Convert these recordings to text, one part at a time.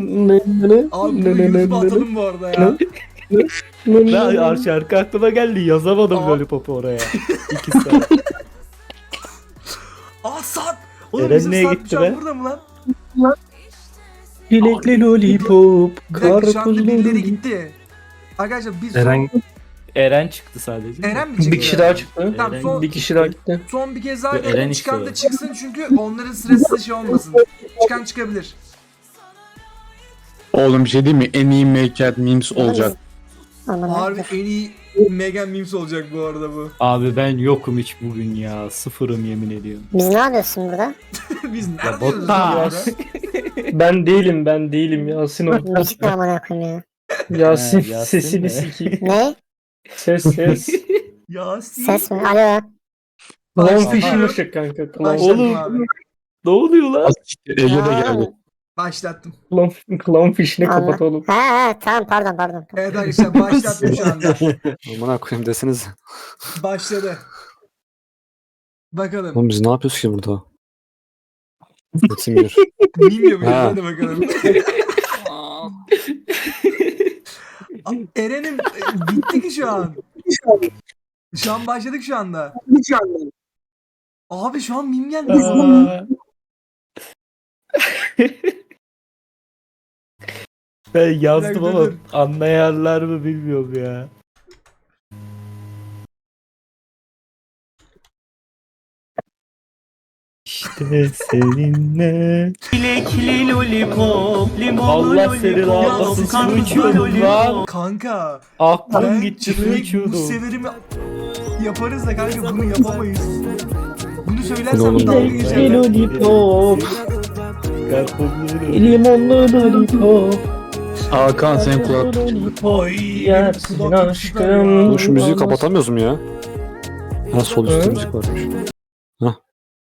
Ne ne Abi ne bunu ne ne YouTube'a ne atalım bu arada ya. ne Ben şarkı aklıma geldi yazamadım Aa. Lollipop'u oraya. İki saat. Aa saat. Oğlum Eren bizim neye saat gitti be? burada mı lan? Çilekli lollipop, Bir dakika şu anda karpuzlu birileri lollipop. gitti. Arkadaşlar biz Eren Eren çıktı sadece. Eren mi çıktı? bir kişi daha çıktı. Tamam Eren son, Bir kişi daha gitti. son bir kez daha Eren çıkan da çıksın çünkü onların sırası şey olmasın. Çıkan çıkabilir. Oğlum bir şey değil mi? En iyi make memes olacak. Harbi en iyi Megan memes olacak bu arada bu. Abi ben yokum hiç bugün ya. Sıfırım yemin ediyorum. Biz ne yapıyorsun burada? biz Ya nerede yazıyoruz bu botta. arada? Ben değilim ben değilim Yasin o. Müzik ne amına koyayım ya. Yasin, sesini sikeyim. Ne? Ses ses. Yasin. Ses mi? Alo. Clownfish'in ışık kanka. Clown, Oğlum. abi. Ne oluyor lan? Ege de geldi. Başlattım. clown, clownfish'ini Allah. kapat oğlum. Ha ha tamam pardon pardon. Evet arkadaşlar başlattım şu anda. Amına koyayım deseniz. Başladı. Bakalım. Oğlum biz ne yapıyoruz ki burada? Etimiyor. Bilmiyor muyum? Ha. Hadi bakalım. Eren'im e, bitti ki şu an. Şu an başladık şu anda. Abi şu an mim geldi. Aa. ben yazdım ama dur. anlayarlar mı bilmiyorum ya. İşte seninle Çilekli lollipop, limonlu Allah seni lollipop, rahatlasın, su lollipop. lan. Kanka. Aklım Ben gitti su bu içiyordum. severimi yaparız da kanka bunu yapamayız. Bunu söylersem oğlum? dalga Çilekli geçerler. lollipop, Karpuzlu limonlu lollipop. Hakan senin kulaklık aşkım. Oğlum şu müziği kapatamıyoruz mu ya? Ha sol üstte müzik varmış.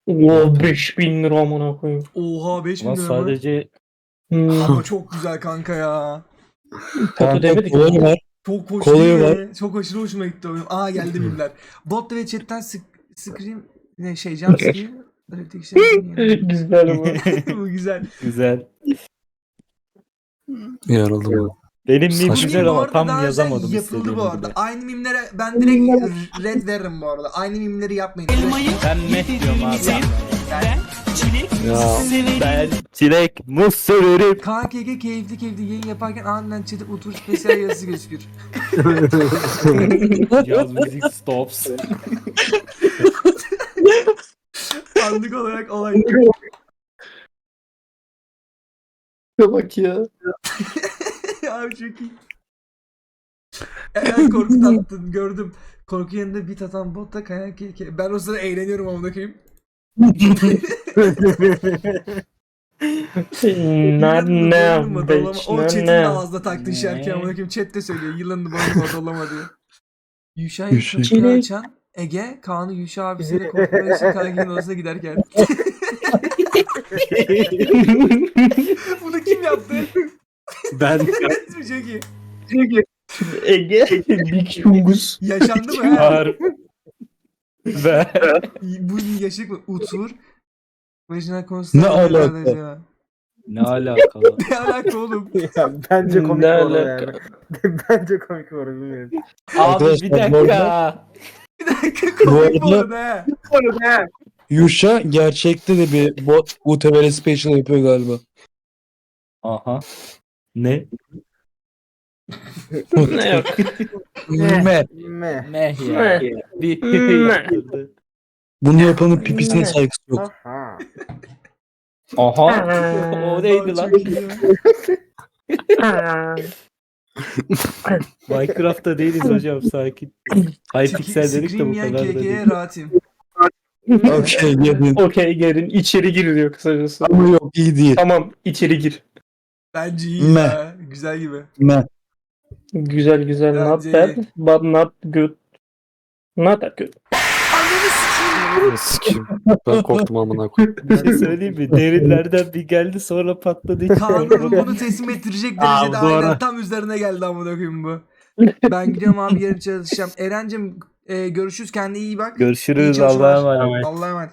Oo 5000 lira amına koyayım. Oha 5000 Ama lira mı? sadece Hmm. Ama çok güzel kanka ya. Foto demedik Kolayı mi? var. Çok hoş Kolayı var. Çok aşırı hoşuma gitti oyun. Aa geldi mimler. Botta ve chatten sık scream ne şey jump scream. Öyle bir tek şey Güzel bu. Bu güzel. güzel. Yaraldı bu. Benim mim Saçma. güzel ama tam yazamadım Yapıldı istediğim bu arada. Aynı mimlere ben direkt red veririm bu arada. Aynı mimleri yapmayın. Elmayı Ben meh diyorum abi. ben çilek Ya. severim. Ben çilek muz severim. KKG keyifli keyifli yayın yaparken aniden chat'e otur spesiyel yazısı gözükür. Yaz müzik stops. Anlık olarak olay. Bak ya. Abi çok iyi. Eren korku tattın gördüm. Korku yanında bit atan bot da kayan keke. Ben o sırada eğleniyorum amına koyayım. Ne ne bitch O chat'in ne. ağzına taktın şarkı Ne? amına koyayım. Chat de söylüyor. Yılanını bana badalama diyor. Yuşa. Çilek. açan Ege, Kaan'ı Yuşa abisiyle korkutmak için Kanki'nin odasına giderken. Bunu kim yaptı? Ben çok iyi. Ege Big Chungus. Yaşandı mı ha? var. Ben Bu yaşık mı? Utur. Marjinal konusunda Ne alaka? ne alakalı? Ne alaka oğlum? Bence komik Ne alaka? yani. Bence komik arada bilmiyorum. Abi bir bu dakika. Bir dakika komik bu arada ha. Yuşa gerçekte de bir bot UTV'li special yapıyor galiba. Aha. Ne? Ne yok. Me. Meh. Meh ya. Bir Meh. Bunu yapanın pipisine saygısı yok. Aha. Aha. O neydi lan? Minecraft'ta değiliz hocam sakin. Hypixel dedik de bu kadar da değil. rahatim. Okey yedin. Okey gelin içeri gir diyor kısacası. Ama yok iyi değil. Tamam içeri gir. Bence iyi Me. ya. Güzel gibi. Me. Güzel güzel not Bence bad but not good. Not that good. Sikeyim. Ben korktum amına koyayım. Bir şey söyleyeyim mi? Derinlerden bir geldi sonra patladı. hiç Kaan korkmadım. bunu teslim ettirecek Aa, derecede aynen tam üzerine geldi amına koyayım bu. Ben gidiyorum abi yarın çalışacağım. Eren'cim e, görüşürüz kendine iyi bak. İyi Görüşürüz çalışmalar. Allah'a emanet. Allah'a emanet.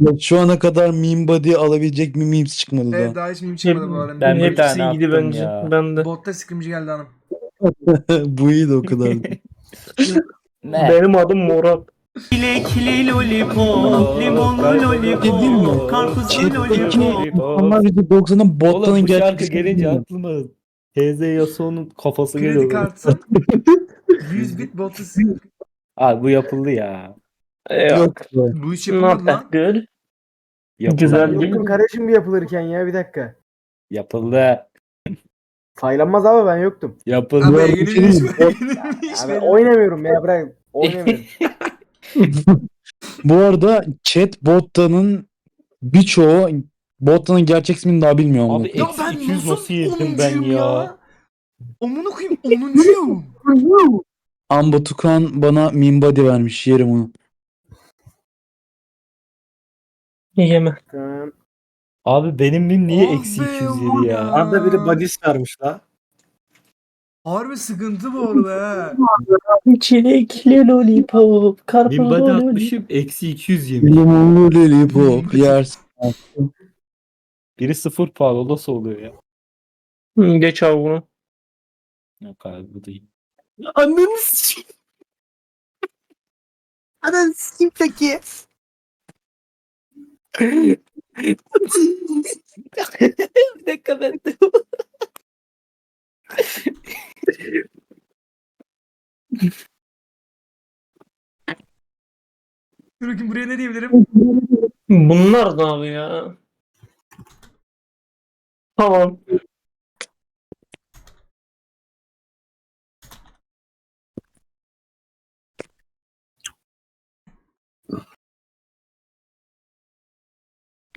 Evet, şu ana kadar meme body alabilecek bir memes çıkmadı Evet daha. daha hiç meme çıkmadı bu arada. Ben bir Hepsi tane attım bence. ya. Ben de. Botta scrimci geldi hanım. Bu iyi de o kadar. Ne? Benim adım Murat. Çilekli lollipop, limonlu Dedim mi? lollipop, karpuzlu lollipop. Onlar %90'ın Oğlum bottanın bu şarkı gerçek gelince aklıma TZ Yasuo'nun kafası Kredi geliyor. kartı 100 bit botta scrim. Abi bu yapıldı ya. Yok. Yok. Bu iş yapılmadı Not lan. that good. Yapıldı. Güzel değil. Yokum kardeşim bir yapılırken ya bir dakika. Yapıldı. Saylanmaz abi ben yoktum. Yapıldı. Ama arada yeni bir bir iş şey mi? diyeyim. Yeni bir iş Ya ben mi? oynamıyorum ya bırak. Oynamıyorum. Bu arada chat bottanın birçoğu bottanın gerçek ismini daha bilmiyor ama. Abi Ya eksi ben 200 nasıl nasıl yedim ben onuncuyum ya? Amına koyayım 10'uncuyum. Amba Tukan bana meme body vermiş yerim onu. Yeme. Tamam. Abi benim mim niye Ah eksi be 200 oğlum yedi ya. ya? Arada biri badis vermiş la. Harbi sıkıntı bu arada ha. Çilekli lollipop. Karpuzlu body lollipop. atmışım eksi 200 yemiş. Limonlu lollipop yersin. Biri sıfır puan o nasıl oluyor ya? Hı, Geç abi bunu. Yok abi bu değil. Ananı sikeyim. Ananı sikeyim peki. bir dakika ben de. Dur bakayım buraya ne diyebilirim? Bunlar ne abi ya? Tamam.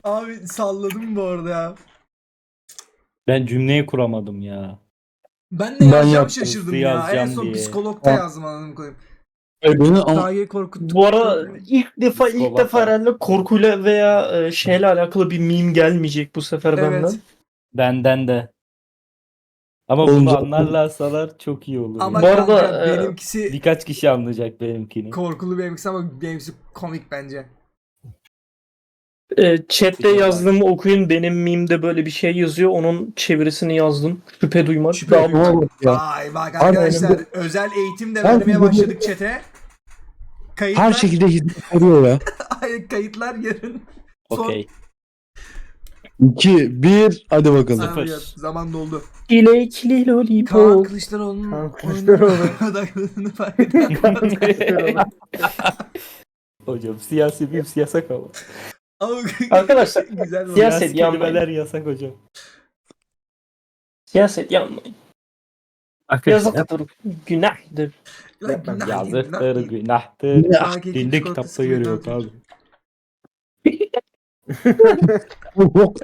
Abi salladım bu arada ya. Ben cümleyi kuramadım ya. Ben de Ben yazacağım yaptım, şaşırdım ya. En yazacağım son diye. psikologda Ha. yazdım anladım koyayım. E beni ama Daye korkuttuk. Bu ara ilk defa ilk Psikopat defa abi. herhalde korkuyla veya e, şeyle alakalı bir meme gelmeyecek bu sefer Evet. benden. Benden de. Ama Oğlum bunu zaten- anlarlarsalar çok iyi olur. Ama Bu arada, kanka e, benimkisi Birkaç kişi anlayacak benimkini. korkulu benimkisi ama benimkisi komik bence. E, chatte Peki, yazdığımı okuyun. Benim meme'de böyle bir şey yazıyor. Onun çevirisini yazdım. Şüphe duymak. Şüphe Daha- duymak. bak ya. Vay bak Abi, arkadaşlar özel eğitim de Ben- vermeye başladık çete. Kayıtlar, her şekilde hizmet veriyor ya. Ay, kayıtlar yarın. Son- Okey. 2, 1 hadi bakalım. Ya, zaman doldu. Çilekli Kaan lollipop. Kılıçdaroğlu'nun Kaan Kılıçdaroğlu. odaklandığını fark eden Hocam siyasi bir siyasak ama. Arkadaşlar, güzel bir siyaset Siyasi yanmayın. yasak hocam. Siyaset yanmayın. Yazıktır. Günahtır. Lan günah, Yazıktır, günah. günahtır. Hakiki Dinde çikolata kitapta yeri yok sıkıntı. abi.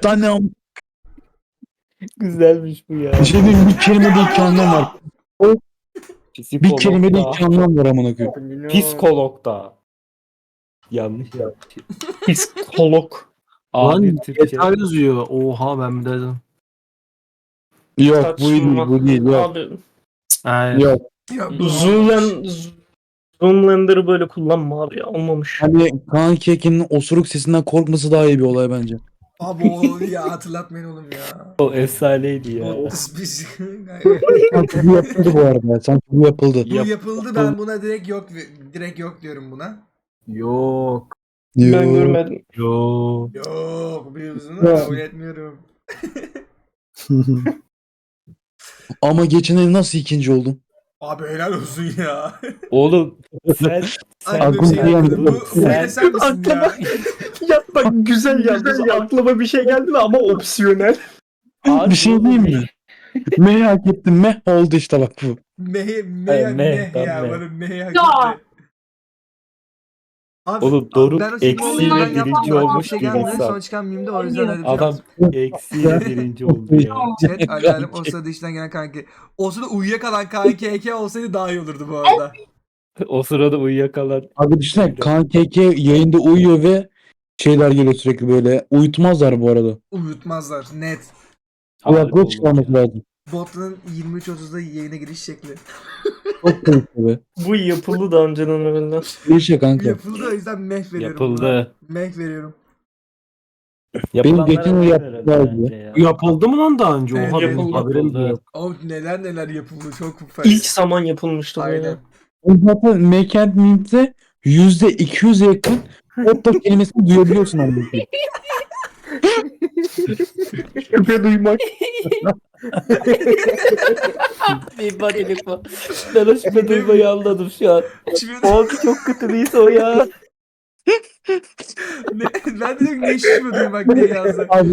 Tane am- Güzelmiş bu ya. bir şey diyeyim, bir kelime de iki anlam var. Bir kelime de Psikologda. iki anlam var amına koyayım. Psikologda. Yanlış yapmış. Psikolog. Abi Lan Türkçe. GTA yazıyor. Oha ben bir dedim. Yok bu değil bu değil yok. Abi Aynen. Yok. Ya, bu- Zoomland Zoomlander'ı böyle kullanma abi ya. Olmamış. Hani Kaan Kekin'in osuruk sesinden korkması daha iyi bir olay bence. Abi o ya hatırlatmayın oğlum ya. O efsaneydi ya. O biz- Sanki bu yapıldı bu arada. Sanki bu yapıldı. bu yapıldı ben buna direkt yok direkt yok diyorum buna. Yok. Ben Yo. görmedim. Yok. Yok mevzunu kabul etmiyorum. Ama geçen ay nasıl ikinci oldum? Abi helal olsun ya. Oğlum sen Ay, sen bir şey Aklıma gelmedi. geldi. Bu, Sen- yine sen misin Aklıma ya? ya bak güzel yazdı. Aklıma bir şey geldi de ama opsiyonel. Abi bir şey diyeyim mi? Meh hak ettim. Meh oldu işte bak bu. Meh, meh, meh, meh tam ya. meh. Bana meh hak Ya. etti. Abi, Oğlum Doruk ben o şekilde eksiyle oyundan birinci yaptım, aklıma olmuş şey bir gelmedi, insan. Sonra çıkan mimde o yüzden öyle bir şey Adam yaptım. eksiyle birinci oldu ya. Chat alarm o sırada işten gelen kanki. O sırada uyuyakalan kanki eke olsaydı daha iyi olurdu bu arada. O sırada uyuyakalan. Abi düşünsene Kaan KK yayında uyuyor ve şeyler geliyor sürekli böyle. Uyutmazlar bu arada. Uyutmazlar net. Kulaklığı ya. lazım. Bot'un 23.30'da yayına giriş şekli. Çok keyifli be. Bu yapıldı daha önceden evvelden. Bir şey kanka. Yapıldı o yüzden meh veriyorum. Yapıldı. buna. Meh veriyorum. Yapılanlara geçen yaptılar herhalde bence ya. Yapıldı mı lan daha önce? Evet, Oha benim yapıldı. haberim de yok. Oğlum neler neler yapıldı çok fena. İlk zaman yapılmıştı bu Aynen. ya. Zaten Make Mim'de yüzde 200 yakın Otto kelimesini duyabiliyorsun ama. Şüphe duymak. Bir bodylik bu. Ben o şüphe duymayı anladım şu an. Şimdi Abi çok kötü his o ya. ne, ben de diyorum ne şişme duymak diye yazdım. Abi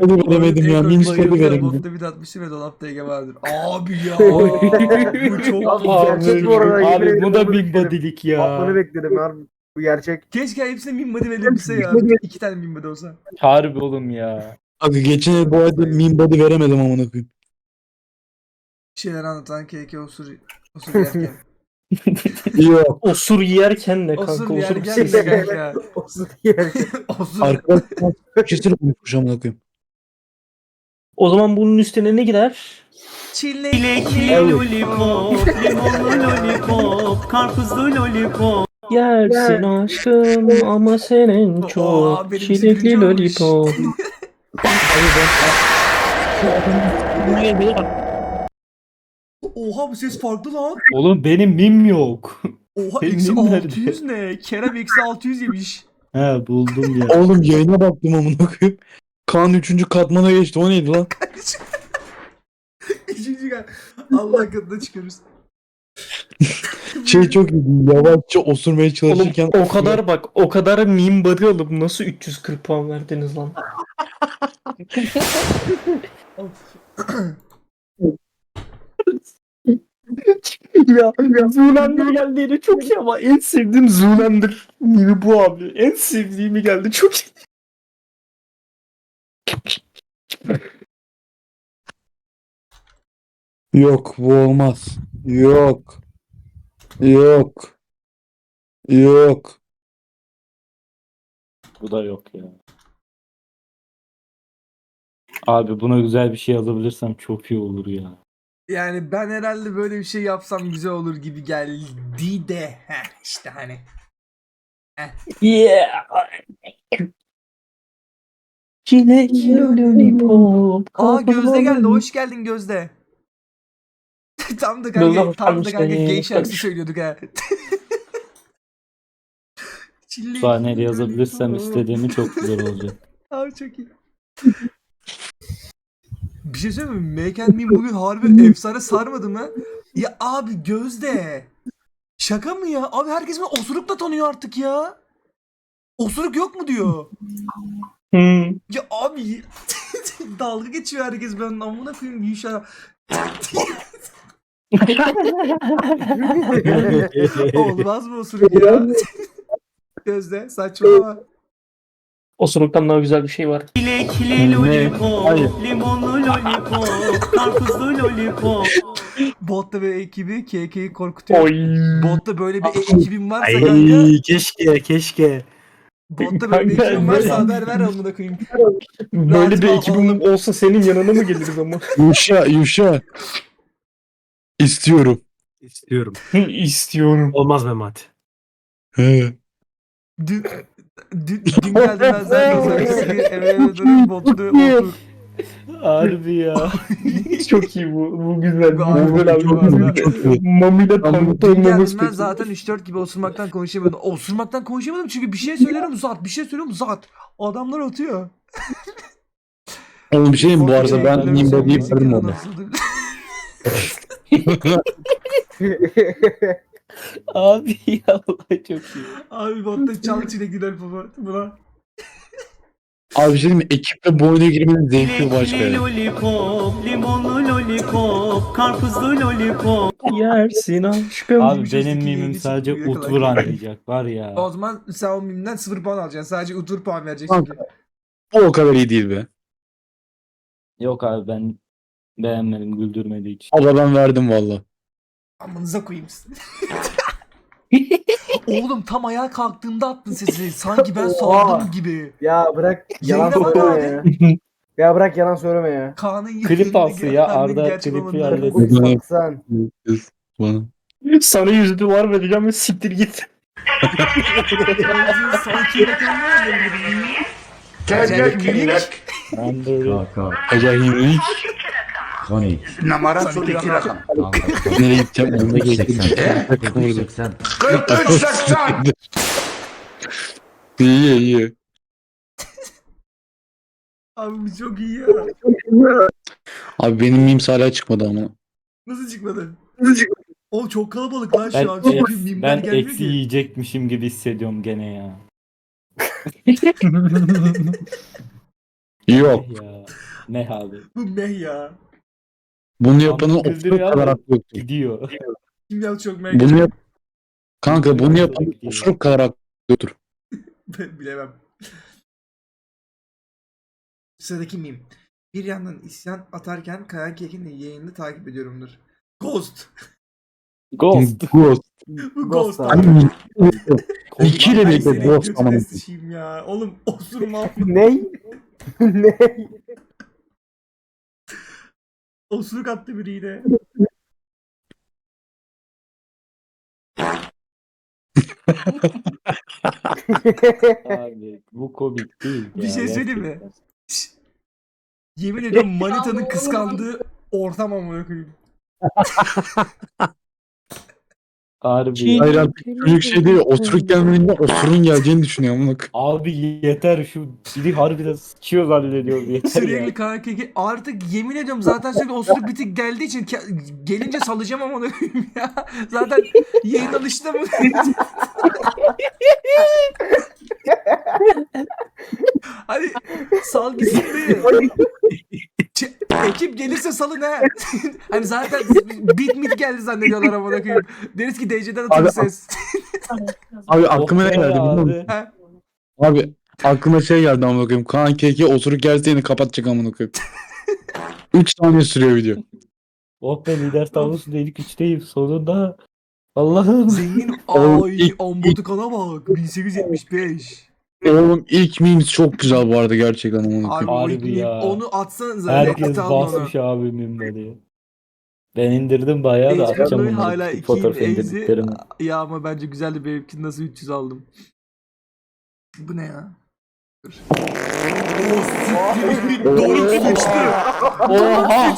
kodu veremedim ya. Kodu veremedim. Botta bir 60 ve dolapta Ege vardır. Abi ya. bu çok Abi, gerçek bu arada, Abi bu da bekledim. bodylik Atmanı ya. bekledim harbi. Bu gerçek. Keşke hepsine min body verebilse ya. İki tane min body olsa. Harbi oğlum ya. Abi geçen el bu ayda mim body veremedim amına koyayım. Bir şeyler anlatan keke osur osur yerken. Yok. Osur yerken ne kanka? Osur Osur yerken ses. ne kanka? Olsun diye. Osur. Arkadaşlar kesin konuşmuş amına koyayım. O zaman bunun üstüne ne gider? Çilek. Çilekli lollipop, limonlu lollipop, karpuzlu lollipop. Yersin aşkım ama senin çok Aa, benimki çilekli olmuş. lollipop. Oha bu ses farklı lan. Oğlum benim mim yok. Oha eksi mim nerede? 600 ne? Kerem eksi 600 yemiş. He buldum ya. Oğlum yayına baktım amına koyayım. Kaan 3. katmana geçti. O neydi lan? Üçüncü gel. Allah katına çıkıyoruz. Şey çok iyi. Yavaşça osurmaya Oğlum çalışırken o kadar bak o kadar meme body alıp nasıl 340 puan verdiniz lan? ya, ya Zoolander geldiğini çok iyi ama en sevdiğim Zoolander mimi bu abi. En sevdiğimi geldi çok iyi. Yok bu olmaz. Yok. Yok. Yok. Bu da yok ya. Abi buna güzel bir şey yazabilirsem çok iyi olur ya. Yani ben herhalde böyle bir şey yapsam güzel olur gibi geldi de. Heh işte hani. Yeah. Çilekli lollipop. Aa Gözde geldi. Hoş geldin Gözde. tam da kanka, tam da kanka gay şarkısı söylüyorduk ha. Sahnede yazabilirsem istediğimi çok güzel olacak. Abi çok iyi. bir şey söyleyeyim mi? Make and Me bugün harbi efsane sarmadı mı? Ya abi Gözde. Şaka mı ya? Abi herkes beni osurukla tanıyor artık ya. Osuruk yok mu diyor. Hmm. Ya abi dalga geçiyor herkes ben amına koyayım Yuşa. Olmaz mı osuruk ya? Gözde saçmalama. Osuruktan daha güzel bir şey var. Çilekli lollipop, Hayır. limonlu lollipop, karpuzlu lollipop. Botta ve ekibi KK'yi korkutuyor. Oy. Botta böyle bir e- ekibin varsa kanka. Ay keşke keşke. Botta böyle bir ekibin varsa haber ver amına koyayım. Böyle bir ekibim olsa senin yanına mı geliriz ama? Yuşa Yuşa. İstiyorum. İstiyorum. İstiyorum. Olmaz Mehmet. He. Dün, dün, dün geldim ben zaten eve eve dönüp ve otur. Harbi ya. çok iyi bu. Bu güzel. Bu Bu harbi güzel. çok Bu iyi. güzel. Mami'yle tanıtı Dün olmamız geldim ben kötü. zaten 3-4 gibi osurmaktan konuşamadım. Osurmaktan konuşamadım çünkü bir şey söylüyorum zat, bir şey söylüyorum zat. Adamlar atıyor. Oğlum bir şey mi? bu arada ben müzik verdim nasıldı? Abi ya vallahi çok iyi. Abi botta çal çilekliler baba. Buna. Abi şey mi? Ekiple bu oyuna girmenin zevki başka Çilekli ya. lollipop, limonlu lollipop, karpuzlu lollipop. Yersin aşkım. Abi benim iyi, mimim sadece yakala. Utvur anlayacak var ya. O zaman sen o mimden 0 puan alacaksın. Sadece utur puan vereceksin. Kanka. Bu o kadar iyi değil be. Yok abi ben beğenmedim güldürmedi hiç. Ama ben verdim valla. Amanıza koyayım sizi. Oğlum tam ayağa kalktığımda attın sesi. Sanki ben saldım gibi. Ya bırak yalan Yayına bak söyleme ya. Ya bırak yalan söyleme ya. Kaan'ın Klip alsın ya, Arda klipi saksan. Bana. Sana yüzde var vereceğim ve siktir git. Sanki rakamlar verildi. Tecekkilik. Ben böyle acayip Numara son iki rakam. nereye gideceğim önüne. Takılırdım. 4380. İyi iyi. Abi bu çok iyi ya. Abi benim memes hala çıkmadı ama. Nasıl çıkmadı? Oğlum çok kalabalık lan Ben, şu an. Mimler ben eksi ki. yiyecekmişim gibi hissediyorum gene ya. Yok. Ya. Ne abi? Bu meh ya. Bunu yapanın Güldürüyor oturup ama kadar hakkı yoktur. Gidiyor. Kimya çok meh. Bunu yap Kanka bunu yapanın gidiyor. oturup kadar hakkı yoktur. Ben bilemem. Sıradaki meme. Bir yandan isyan atarken Kayan Kekin'in yayını takip ediyorumdur. Ghost. Ghost. Ghost. Bu Ghost abi. abi. İki ile birlikte Ghost götüne ama. sıçayım ya. Oğlum osurma. Ney? Ney? Osuruk attı biri yine. Abi bu komik değil. Bir ya, şey söyleyeyim mi? gerçekten. Şşş. Yemin ediyorum Manita'nın kıskandığı ortam amına koyayım. Harbi. Hayır abi çocuk şey değil osuruk gelmediğinde osurun geleceğini düşünüyor amına koyayım. Abi yeter şu biri harbiden sıçıyor zannediyorum yeter Sürekli ya. Kayan Kekin artık yemin ediyorum zaten sürekli osuruk bitik geldiği için ke- gelince salacağım amına koyayım ya. Zaten yayın alıştı mı? Hadi sal gitsin. Ç- Ekip gelirse salın ha. hani zaten bit mit geldi zannediyorlar amına koyayım. Deriz ki DC'den atın Abi, ses. Abi aklıma ne geldi biliyor musun? abi. Ha? Abi aklıma şey geldi amına koyayım. Kaan Keke osuruk gelse yine kapatacak amına koyayım. 3 saniye sürüyor video. Oh be lider tavus dedik üçteyim sonunda. Allah'ım. Zengin ay ilk- ambotu kana bak 1875. Oğlum ilk memes çok güzel bu arada gerçekten amına Abi koyayım. Harbi ilk ya. onu atsanıza. Herkes onu. basmış abi mimleri. Ben indirdim bayağı da Age atacağım hala Fotoğraf ikiyim, indirdiklerimi. Ya ama bence güzeldi benimki nasıl 300 aldım. Bu ne ya? Doruk sıçtı. Oha!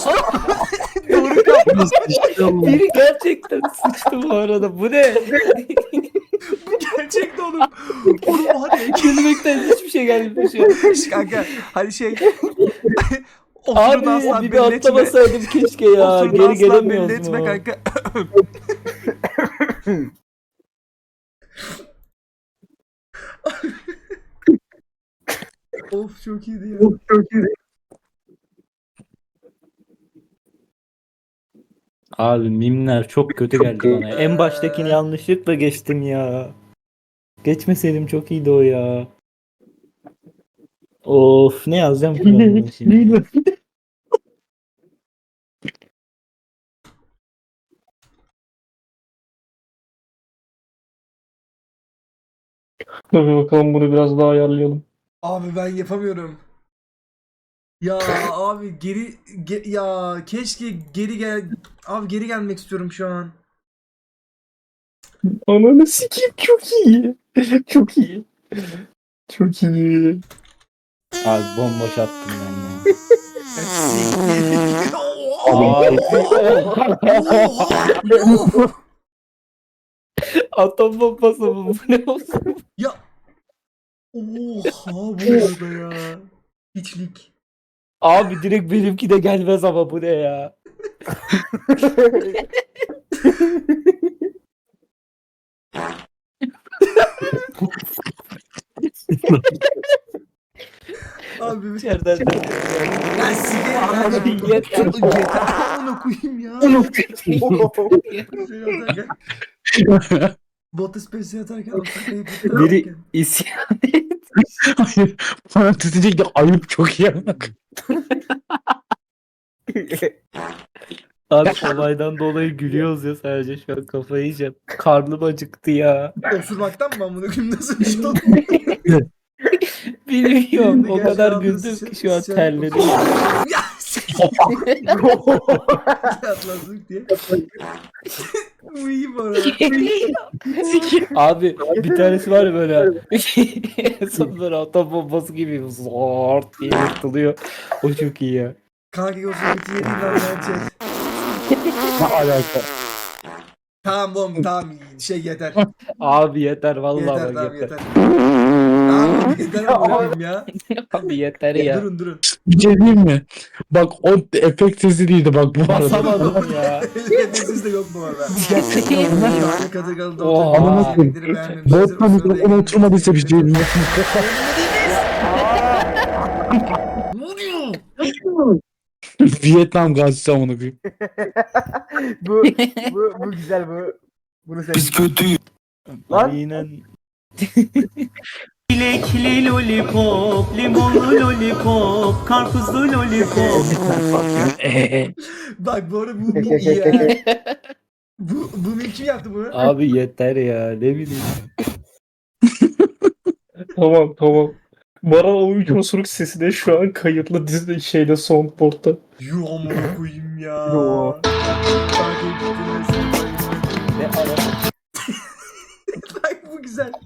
Yaptı. Biri gerçekten sıçtı bu arada. Bu ne? Gerçekten oğlum. Oğlum hadi. Gülmekten hiçbir şey gelmiyor. Kanka hani şey. Abi bir etme. atlamasaydım keşke ya. Geri asla belli gelemiyoruz etme mu? kanka. of çok iyiydi ya. Abi mimler çok kötü geldi bana. En baştakini yanlışlıkla geçtim ya. Geçmeseydim çok iyiydi o ya. Of ne yazacağım ki ben şimdi? Tabii bakalım bunu biraz daha ayarlayalım. Abi ben yapamıyorum. Ya abi geri ge- ya keşke geri gel abi geri gelmek istiyorum şu an. Ananı sikeyim çok iyi. Çok iyi. Çok iyi. Abi bomboş attım ben ya. Atom bombası mı? Bu ne olsun? ya Oha bu arada ya. Hiçlik. Abi direkt benimki de gelmez ama bu ne ya? Abi İçeriden de. ben sigara Abi yeter. yeter amına koyayım ya. Şey atarken, Bota Space'e atarken Afrika'yı Biri isyan. Hayır. Bana titrecek de ayıp çok iyi koyayım. Abi olaydan dolayı gülüyoruz ya sadece şu an kafayı yiyeceğim. Karnım acıktı ya. Osurmaktan mı amına koyayım nasıl bir şey? Bilmiyorum o kadar güldüm şey- ki şu an şey- terledim. Ya Atlaslık diye. Bu iyi bu arada. Abi bir tanesi var ya böyle son böyle atom bombası gibi zort diye yırtılıyor. O çok iyi ya. Kanka o sohbeti yedin lan ben. Ne alaka? Tamam oğlum tamam şey yeter. Abi yeter vallahi yeter bak tamam yeter. yeter. Tamam yeter amına ya. Abi yeter ya. Durun durun. Bir şey diyeyim mi? Bak o efekt sesi değildi bak bu arada. Basamadım ya. Nefessiz de yok bu arada. Koyayım. videoları beğenmemişler. Botla O sırada mikrofon ilgili- oturmadıysa bir şey diyeyim. Ne oluyor? Vietnam gazisi amına koyayım. bu, bu, bu güzel bu. Bunu sevdim. kötüyüz. Lan. Aynen. Çilekli lollipop, limonlu lollipop, karpuzlu lollipop. Bak bu arada bu mim iyi ya. Bu, bu mim kim yaptı bunu? Abi yeter ya ne bileyim. Tamam tamam. Baran o üç osuruk sesi de şu an kayıtlı dizide şeyde soundboard'da. Yuh amına koyayım ya. Yo. Ne ara? Bak bu güzel.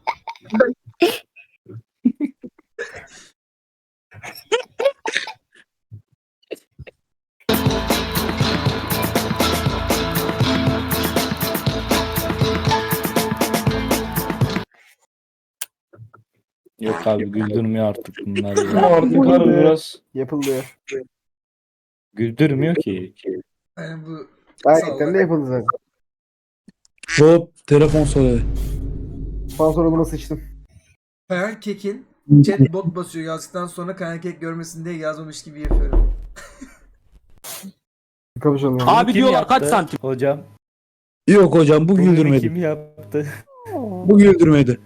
Yok abi güldürmüyor artık bunlar ya. artık harbi biraz Yapıldı. Güldürmüyor ki. Yani bu de yapıldı zaten. Hop telefon söyledi. Sponsor buna sıçtım. Kayan Kek'in chatbot basıyor yazdıktan sonra Kayan Kek görmesin diye yazmamış gibi yapıyorum. Kapışalım. Bunu Abi kim diyorlar yaptı? kaç santim? Hocam. Yok hocam bu bunu güldürmedi. Kim yaptı? Bu güldürmedi.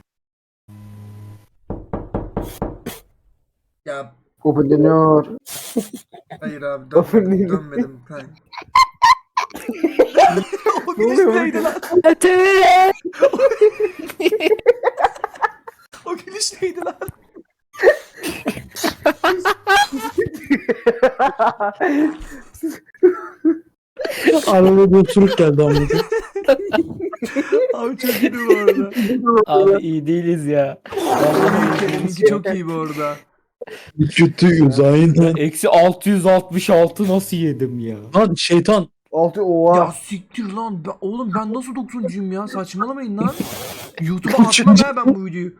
Ya Kopuleniyor. hayır abi dönmedim, dönmedim. Hayır. o Ne gülüş oluyor neydi oğlum? lan? O gülüş neydi lan? Arada bir osuruk geldi koyayım. Abi çok iyi bu arada. Abi iyi değiliz ya. Seninki çok iyi bu arada. Kötüyüz aynen. Eksi 666 nasıl yedim ya? Lan şeytan. Altı oha. Ya siktir lan. Ben, oğlum ben nasıl 90'cuyum ya? Saçmalamayın lan. YouTube'a atmam ha ben bu videoyu.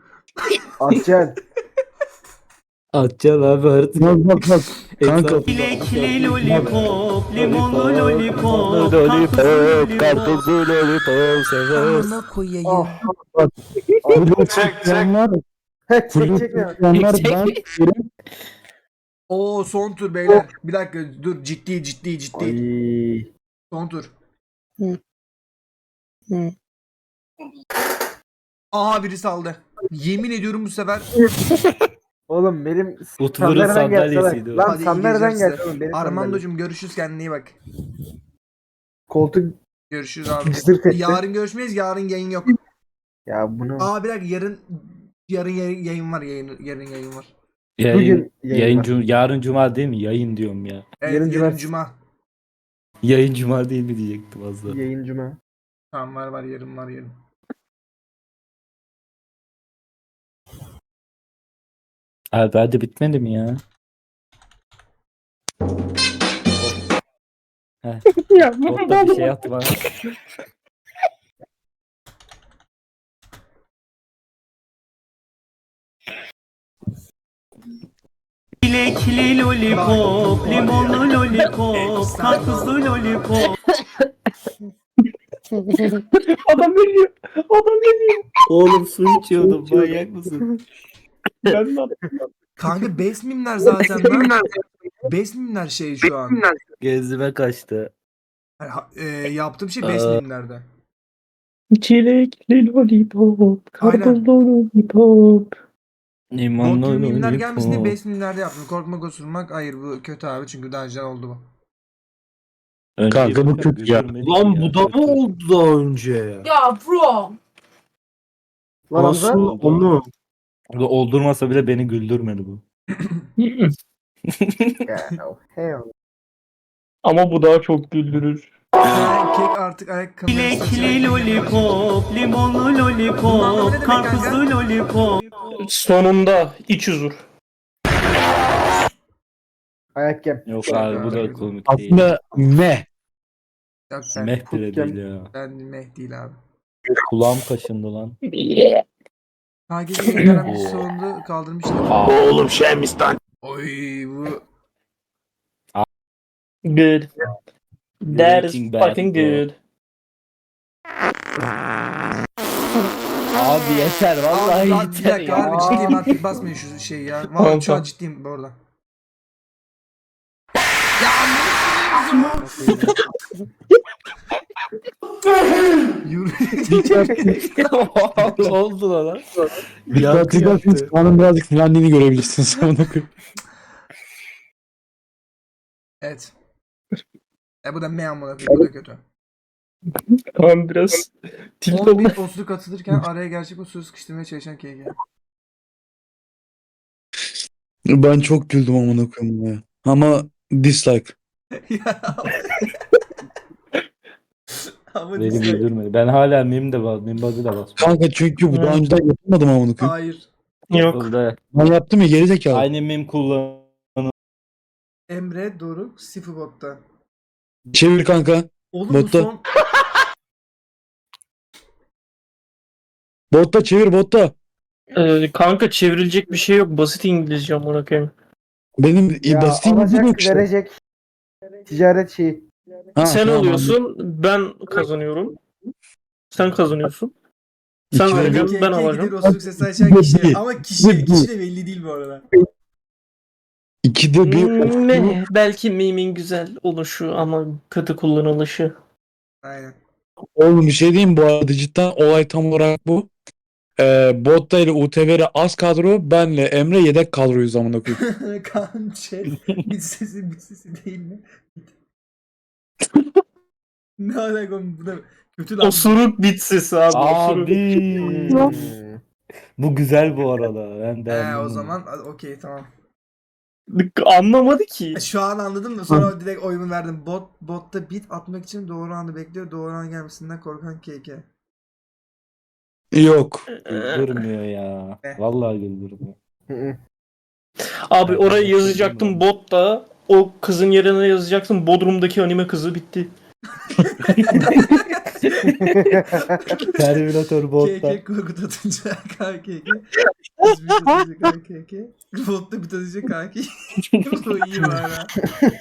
Atacaksın. Atacaksın abi artık. Bak bak bak. Kanka. Çilekli lollipop, limonlu lollipop, karpuzlu lollipop. Amına koyayım. Ah. Flu çekmeyenler. çek Flu çek ben yerim. Oo son tur beyler. Bir dakika dur ciddi ciddi ciddi. Ay. Son tur. Hı. Hı. Aha biri saldı. Yemin ediyorum bu sefer. Oğlum benim Utlu'nun sandalyeden gelsene. sandalyesiydi o. Lan Hadi iyi sandalyeden geceler gel size. oğlum benim sandalyem. Armando'cum görüşürüz kendine iyi bak. Koltuk Görüşürüz abi. Yarın görüşmeyiz yarın yayın yok. Ya bunu Aa bir dakika yarın yarın yayın, yayın var yayın, yarın yayın var. Yayın, bugün yayın, yayın var. cum- yarın cuma değil mi? Yayın diyorum ya. Evet Yarın yarın, cuma. Yayın cuma değil mi diyecektim az daha. yayıncıma. Tamam var var yarın var yarın. Abi hadi bitmedi mi ya? Heh, Ya da bir şey yaptı bana. Çilekli lollipop, limonlu lollipop, karpuzlu lollipop. Adam veriyor. Adam veriyor. Oğlum su içiyordum manyak mısın? Ben de Kanka best mimler zaten lan. best mimler şey şu an. Gezime kaçtı. Yani, ha- e, yaptığım şey best Aa. mimlerde. Çilekli lollipop, karpuzlu lollipop. Not gibi mimler gelmesin diye best mimlerde yaptım. Korkmak osurmak hayır bu kötü abi çünkü daha önce oldu bu. Önce Kanka bu kötü ya. Lan bu da mı oldu daha önce ya? Ya bro. Lan Nasıl onu? Bu Oldurmasa bile beni güldürmedi bu. Ya, hell. Ama bu daha çok güldürür. Kek artık ayakkabı. Çilekli lollipop, limonlu lollipop, karpuzlu lollipop. Sonunda iç huzur. Ayak yem. Yok abi bu da komik değil. Aslında me. Yok ben, Meh bile değil ya. ben Meh değil abi. Kulağım kaşındı lan. Gelen bir sonunda kaldırmışlar. Oğlum Şemistan. Oy bu. Good. That is Breaking Bad fucking bu. good. Abi yeter vallahi Abi, lan bir yeter dakika ya. harbi ciddiyim artık basmayın şu şeyi ya. Vallahi şu an ciddiyim bu arada. Yürü. ne oldu lan? Dikkat Yankı ederseniz yaptı. Kaan'ın birazcık sinirlendiğini görebilirsiniz. Amına koyayım. evet. E bu da me amına koyayım, bu da kötü. Tamam biraz tilt 10 oldu. bin osuruk atılırken araya gerçek usulü sıkıştırmaya çalışan KG. ben çok güldüm amına koyayım buna ya. Ama dislike. Ya. Ama Beni dislike. güldürmedi. Ben hala mim de bas, mim bug'ı da basmıyorum. Kanka çünkü bu daha önceden yapamadım amına koyayım. Hayır. Yok. Burada Ben yaptım ya gerizekalı. aynı mim kullan. Emre Doruk Sifubot'ta. Çevir kanka. Oğlum bu Botta. son Botta çevir botta. Ee, kanka çevrilecek bir şey yok. Basit İngilizce amına koyayım. Benim Ya basit İngilizce yok alacak işte. verecek. Ticaret şeyi. Ha, Sen tamam, alıyorsun, ben kazanıyorum. Sen kazanıyorsun. Sen İki vereceksin, ben alacağım. osuruk sesi açan kişi. Ama kişi, kişi de belli değil bu arada. İkide bir Hmm, ne? Belki mimin güzel oluşu ama kötü kullanılışı. Aynen. Oğlum bir şey diyeyim bu arada cidden olay tam olarak bu. Ee, Botta ile UTV'de az kadro, benle Emre yedek kadroyuz amına koyayım. Kaan şey. Bir sesi bir sesi değil mi? ne alaka oğlum bu da kötü lan. Osuruk bit sesi abi. osuruk. Abi. Bu güzel bu arada. Ben He beğendim. o bunu. zaman okey tamam. Anlamadı ki. Şu an anladım da sonra direkt oyumu verdim. Bot botta bit atmak için doğru anı bekliyor. Doğru an gelmesinden korkan KK. Yok. Güldürmüyor ya. Eh. Vallahi güldürmüyor. Abi oraya yazacaktım bilmiyorum. botta. O kızın yerine yazacaksın Bodrum'daki anime kızı bitti. Terminator botta. KK kurgu atınca Biz atınca KKK. Botta bit atınca KK. Bu iyi bana.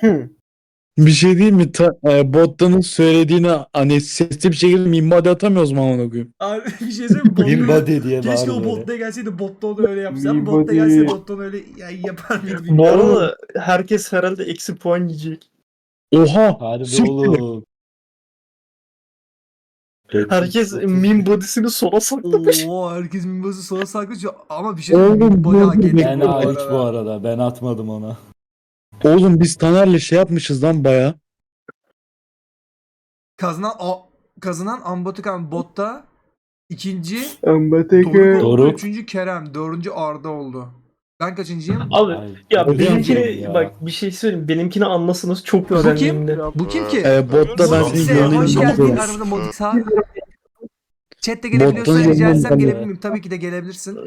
Bir şey diyeyim mi? Ta, e, Botta'nın söylediğini hani sesli bir şekilde mimbade atamıyoruz mu amına koyayım? Abi bir şey söyleyeyim Botta- body diye Keşke o bağırıyor. botta gelseydi botta onu öyle yapsa. Ama botta body. gelse botta onu öyle ya, yapar mıydı bilmiyorum. arada herkes herhalde eksi puan yiyecek. Oha! Harbi Siktir. oğlum. Herkes meme body'sini sona saklamış. Oo herkes mimbası sola saklıyor ama bir şey Oğlum? Bayağı gene Ben bu hariç bu arada. Ben atmadım ona. Oğlum biz Taner'le şey yapmışız lan baya. Kazanan o kazanan Ambotikan botta ikinci Ambateke. Doruk Doruk. üçüncü Kerem, dördüncü Arda oldu. Ben kaçıncıyım? Abi Ay, ya öyle benimkini ya. bak bir şey söyleyeyim. Benimkini anlasanız çok Bu kim? Bu kim ki? E, Botta ben senin hoş geldin aramızda Modiksa. Chat'te gelebiliyorsan rica etsem gelebilir miyim? Tabii ki de gelebilirsin.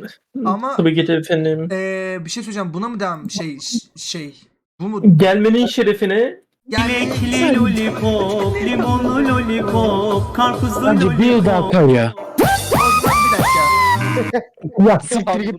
Ama- Tabii ki de efendim. Ee, bir şey söyleyeceğim. Buna mı devam? Şey şey. Bu mu? Gelmenin şerefine Yani Çilekli lollipop, limonlu lollipop, karpuzlu Bence bir daha lollipop. kal ya. o zaman bir dakika. Ya siktir git.